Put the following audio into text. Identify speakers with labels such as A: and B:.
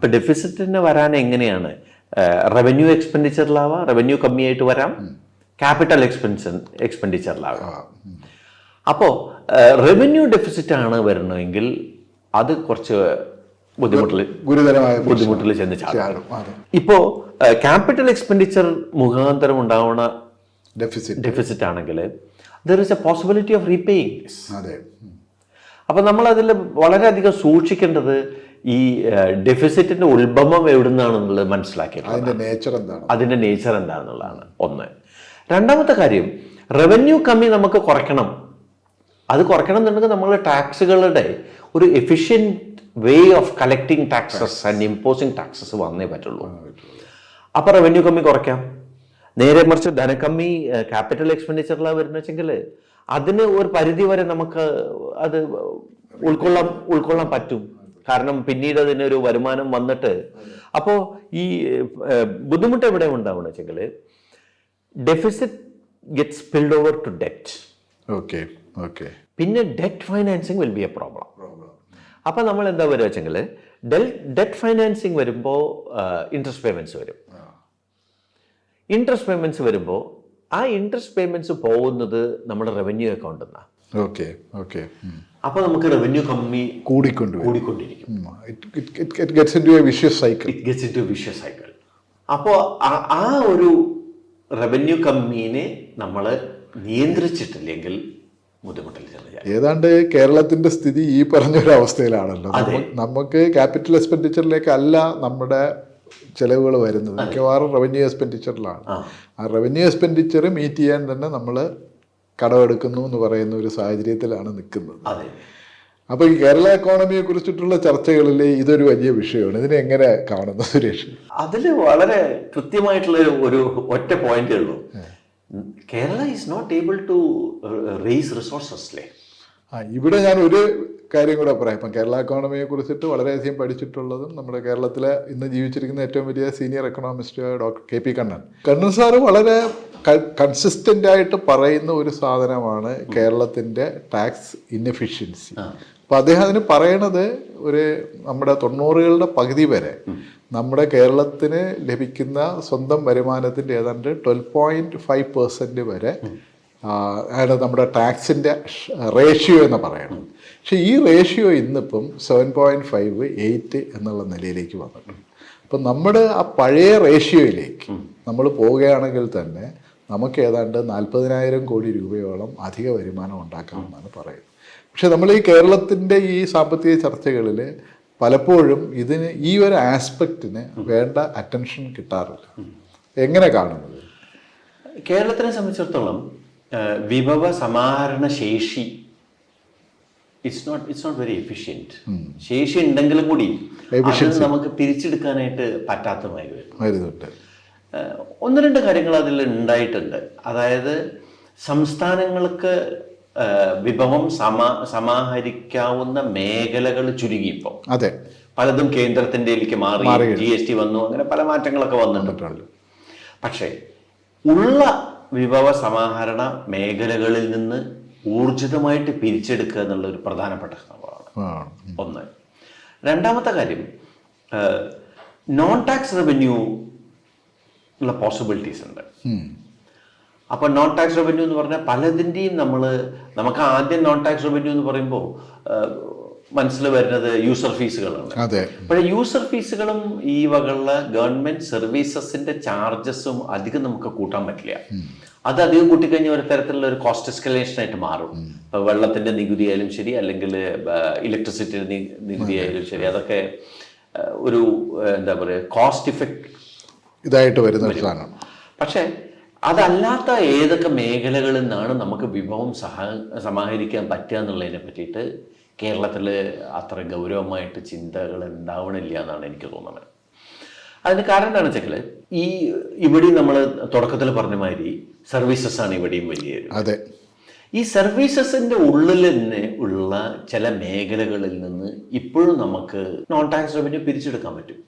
A: ഇപ്പൊ ഡെഫിസിറ്റിന് വരാൻ എങ്ങനെയാണ്? റവന്യൂ എക്സ്പെൻഡിച്ചറിലാവാം റവന്യൂ കമ്മിയായിട്ട് വരാം ക്യാപിറ്റൽ എക്സ്പെൻഷൻ എക്സ്പെൻഡിച്ചറിലാവാം അപ്പോൾ റവന്യൂ ഡെഫിസിറ്റ് ആണ് വരണമെങ്കിൽ അത് കുറച്ച് ബുദ്ധിമുട്ടിൽ
B: ഗുരുതരമായ
A: ബുദ്ധിമുട്ടിൽ ചെന്ന് ചാടും. ഇപ്പോ ക്യാപിറ്റൽ എക്സ്പെൻഡിച്ചർ മുഖാന്തരം ഉണ്ടാവുന്ന
B: ഡെഫിസിറ്റ്
A: ഡെഫിസിറ്റ് ആണെങ്കിൽ there is a possibility of repaying
B: അതെ.
A: അപ്പം നമ്മൾ അതിൽ വളരെയധികം സൂക്ഷിക്കേണ്ടത് ഈ ഡെഫിസിറ്റിന്റെ ഉത്ഭവം എവിടുന്നാണെന്നുള്ളത് മനസ്സിലാക്കിയിട്ടുണ്ട്
B: അതിന്റെ നേച്ചർ എന്താണ്?
A: അതിന്റെ നേച്ചർ എന്താണെന്നുള്ളതാണ്. ഒന്ന്. രണ്ടാമത്തെ കാര്യം റവന്യൂ കമ്മി നമുക്ക് കുറയ്ക്കണം. അത് കുറയ്ക്കണം എന്നുണ്ടെങ്കിൽ നമ്മൾ ടാക്സുകളുടെ ഒരു efficient way of collecting taxes and imposing taxes വന്നേ പറ്റുള്ളൂ. അപ്പോൾ റവന്യൂ കമ്മി കുറയ്ക്കാം. നേരെ മറിച്ച് ധനക്കമ്മി ക്യാപിറ്റൽ എക്സ്പെൻഡിച്ചറിലാണ് വരുന്ന വെച്ചെങ്കിൽ അതിന് ഒരു പരിധി വരെ നമുക്ക് അത് ഉൾക്കൊള്ളാൻ ഉൾക്കൊള്ളാൻ പറ്റും. കാരണം പിന്നീട് അതിനൊരു വരുമാനം വന്നിട്ട് അപ്പോൾ ഈ ബുദ്ധിമുട്ട് എവിടെ ഉണ്ടാവണം വെച്ചെങ്കിൽ deficit gets spilled over to debt
B: okay okay
A: പിന്നെ debt financing will be a problem അപ്പോൾ നമ്മൾ എന്താ വരിക വെച്ചെങ്കിൽ ഡെൽ ഡെറ്റ് ഫൈനാൻസിങ് വരുമ്പോൾ ഇൻട്രസ്റ്റ് പേയ്മെന്റ്സ് വരും. ഇൻട്രസ്റ്റ് പേയ്മെന്റ്സ് വരുമ്പോൾ ആ ഇൻട്രസ്റ്റ് പേയ്മെന്റ്സ് പോകുന്നത് നമ്മുടെ റവന്യൂ അക്കൗണ്ടിൽ നിന്നാണ്
B: ഓക്കെ ഓക്കെ.
A: അപ്പോൾ നമുക്ക് റവന്യൂ കമ്മി കൂടിക്കൊണ്ടിരിക്കും.
B: It gets into a vicious cycle
A: it gets into vicious cycle അപ്പോൾ ആ ഒരു റവന്യൂ കമ്മീനെ നമ്മൾ നിയന്ത്രിച്ചിട്ടില്ലെങ്കിൽ.
B: ഏതാണ്ട് കേരളത്തിന്റെ സ്ഥിതി ഈ പറഞ്ഞൊരു അവസ്ഥയിലാണല്ലോ. നമുക്ക് ക്യാപിറ്റൽ എക്സ്പെൻഡിച്ചറിലേക്ക് അല്ല നമ്മുടെ ചെലവുകൾ വരുന്നത്. മിക്കവാറും റവന്യൂ എക്സ്പെൻഡിച്ചറിലാണ്
A: ആ.
B: ആ റവന്യൂ എക്സ്പെൻഡിച്ചർ മീറ്റ് ചെയ്യാൻ തന്നെ നമ്മൾ കടമെടുക്കുന്നു എന്ന് പറയുന്ന ഒരു സാഹചര്യത്തിലാണ് നിൽക്കുന്നത്. അപ്പോൾ ഈ കേരള എക്കോണമിയെ കുറിച്ചിട്ടുള്ള ചർച്ചകളിൽ ഇതൊരു വലിയ വിഷയമാണ്. ഇതിനെ എങ്ങനെ കാണുന്നു സുരേഷ്?
A: അതിൽ വളരെ കൃത്യമായിട്ടുള്ള ഒരു- ഒറ്റ പോയിന്റേ ഉള്ളൂ. Kerala is not able to raise resources
B: ഇവിടെ ഞാൻ ഒരു കാര്യം കൂടെ പറയാം. ഇപ്പം കേരള എക്കോണമിയെ കുറിച്ചിട്ട് വളരെയധികം പഠിച്ചിട്ടുള്ളതും നമ്മുടെ കേരളത്തിലെ ഇന്ന് ജീവിച്ചിരിക്കുന്ന ഏറ്റവും വലിയ senior economist doctor K P Kannan. Kannan sir വളരെ കൺസിസ്റ്റന്റ് ആയിട്ട് പറയുന്ന ഒരു സാധനമാണ് കേരളത്തിന്റെ ടാക്സ് ഇൻഎഫിഷ്യൻസി അപ്പം അദ്ദേഹം അതിന് പറയണത് ഒരു നമ്മുടെ തൊണ്ണൂറുകളുടെ പകുതി വരെ നമ്മുടെ കേരളത്തിന് ലഭിക്കുന്ന സ്വന്തം വരുമാനത്തിന്റെ ഏതാണ്ട് ട്വൽവ് പോയിന്റ് ഫൈവ് പെർസെന്റ് വരെ ആണ് നമ്മുടെ ടാക്സിന്റെ റേഷ്യോ എന്ന് പറയണം. പക്ഷേ ഈ റേഷ്യോ ഇന്നിപ്പം സെവൻ പോയിന്റ് ഫൈവ് എയ്റ്റ് എന്നുള്ള നിലയിലേക്ക് വന്നിട്ടുണ്ട്. അപ്പം നമ്മൾ ആ പഴയ റേഷ്യോയിലേക്ക് നമ്മൾ പോവുകയാണെങ്കിൽ തന്നെ നമുക്ക് ഏതാണ്ട് നാൽപ്പതിനായിരം കോടി രൂപയോളം അധിക വരുമാനം ഉണ്ടാക്കാമെന്നാണ് പറയുന്നത്. പക്ഷെ നമ്മൾ ഈ കേരളത്തിന്റെ ഈ സാമ്പത്തിക ചർച്ചകളിൽ പലപ്പോഴും ഇതിന് ഈ ഒരു ആസ്പെക്റ്റിന് വേണ്ട അറ്റൻഷൻ കിട്ടാറില്ല. എങ്ങനെ കാണുന്നത്?
A: കേരളത്തിനെ സംബന്ധിച്ചിടത്തോളം വിഭവ സമാഹരണ ശേഷി. It's not it's not very efficient ശേഷി ഉണ്ടെങ്കിലും കൂടി അത് നമുക്ക് പിരിച്ചെടുക്കാനായിട്ട് പറ്റാത്തതായി വരും. ഒന്ന് രണ്ട് കാര്യങ്ങൾ അതിൽ ഉണ്ടായിട്ടുണ്ട്. അതായത് സംസ്ഥാനങ്ങൾക്ക് വിഭവം സമാ സമാഹരിക്കാവുന്ന മേഖലകൾ ചുരുങ്ങി ഇപ്പോൾ
B: അതെ.
A: പലതും കേന്ദ്രത്തിന്റെയിലേക്ക് മാറി ജി എസ് ടി വന്നു അങ്ങനെ പല മാറ്റങ്ങളൊക്കെ വന്നിട്ടുണ്ട്. പക്ഷേ ഉള്ള വിഭവ സമാഹരണ മേഖലകളിൽ നിന്ന് ഊർജിതമായിട്ട് പിരിച്ചെടുക്കുക എന്നുള്ള ഒരു പ്രധാനപ്പെട്ട സംഭവമാണ്. ഒന്ന്. രണ്ടാമത്തെ കാര്യം നോൺ ടാക്സ് റവന്യൂ ഉള്ള പോസിബിലിറ്റീസ് ഉണ്ട്.
B: അപ്പൊ
A: അപ്പോൾ നോൺ ടാക്സ് റവന്യൂ എന്ന് പറഞ്ഞാൽ പലതിന്റെയും നമ്മൾ നമുക്ക് ആദ്യം നോൺ ടാക്സ് റവന്യൂ എന്ന് പറയുമ്പോൾ മനസ്സിൽ വരുന്നത് യൂസർ ഫീസുകളാണ് പക്ഷേ യൂസർ ഫീസുകളും ഈ വകയുള്ള ഗവൺമെന്റ് സർവീസസിന്റെ ചാർജസും അധികം നമുക്ക് കൂട്ടാൻ പറ്റില്ല. അത് അധികം കൂട്ടിക്കഴിഞ്ഞാൽ ഒരു തരത്തിലുള്ള ഒരു കോസ്റ്റ് എസ്കലേഷൻ ആയിട്ട് മാറും. ഇപ്പൊ വെള്ളത്തിന്റെ നികുതി ആയാലും ശരി അല്ലെങ്കിൽ ഇലക്ട്രിസിറ്റിയുടെ നികുതി ആയാലും ശരി അതൊക്കെ ഒരു എന്താ പറയുക കോസ്റ്റ് ഇഫക്റ്റ്
B: ഇതായിട്ട് വരുന്ന
A: പക്ഷേ അതല്ലാത്ത ഏതൊക്കെ മേഖലകളിൽ നിന്നാണ് നമുക്ക് വിഭവം സഹ സമാഹരിക്കാൻ പറ്റുക എന്നുള്ളതിനെ പറ്റിയിട്ട് കേരളത്തിൽ അത്ര ഗൗരവമായിട്ട് ചിന്തകൾ ഉണ്ടാവണില്ല എന്നാണ് എനിക്ക് തോന്നുന്നത്. അതിന് കാരണം എന്താണെന്ന് വെച്ചാൽ ഈ ഇവിടെയും നമ്മൾ തുടക്കത്തിൽ പറഞ്ഞ മാതിരി സർവീസസ് ആണ് ഇവിടെയും വലിയ
B: അതെ.
A: ഈ സർവീസസിന്റെ ഉള്ളിൽ തന്നെ ഉള്ള ചില മേഖലകളിൽ നിന്ന് ഇപ്പോഴും നമുക്ക് നോൺ ടാക്സ് റവന്യൂ പിരിച്ചെടുക്കാൻ പറ്റും.